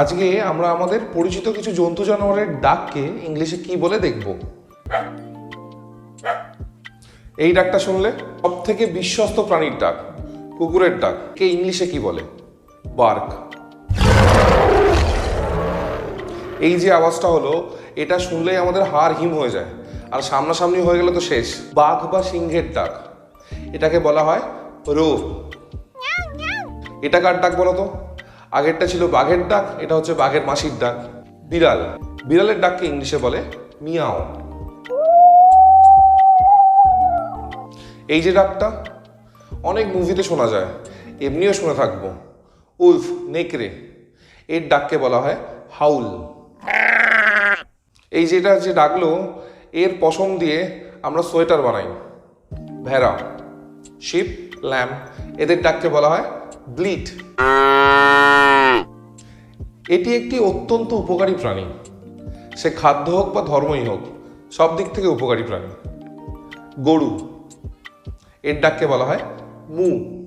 আজকে আমরা আমাদের পরিচিত কিছু জন্তু জানোয়ারের ডাককে ইংলিশে কি বলে দেখব? এই ডাকটা শুনলে সব থেকে বিশ্বস্ত প্রাণীর ডাক, কুকুরের ডাক, কে ইংলিশে কি বলে? বার্ক। এই যে আওয়াজটা হলো, এটা শুনলেই আমাদের হাড় হিম হয়ে যায়, আর সামনাসামনি হয়ে গেলে তো শেষ। বাঘ বা সিংহের ডাক। এটাকে বলা হয় রোর এটা কার ডাক বলো তো? আগেরটা ছিল বাঘের ডাক, এটা হচ্ছে বাঘের মাসির ডাক। বিড়াল। বিড়ালের ডাককে ইংলিশে বলে মিয়াও। এই যে ডাকটা, অনেক মুভিতে শোনা যায়, এমনিও শুনে থাকব। উলফ, নেকড়ে। এর ডাককে বলা হয় হাউল। এই যেটা যে ডাকলো, এর পশম দিয়ে আমরা সোয়েটার বানাই। ভেড়া, শিপ, ল্যাম্প, এদের ডাককে বলা হয় ব্লিট। এটি একটি অত্যন্ত উপকারী প্রাণী। সে খাদ্য হোক বা ধর্মই হোক, সব দিক থেকে উপকারী প্রাণী। গরু, এর ডাককে বলা হয় মু।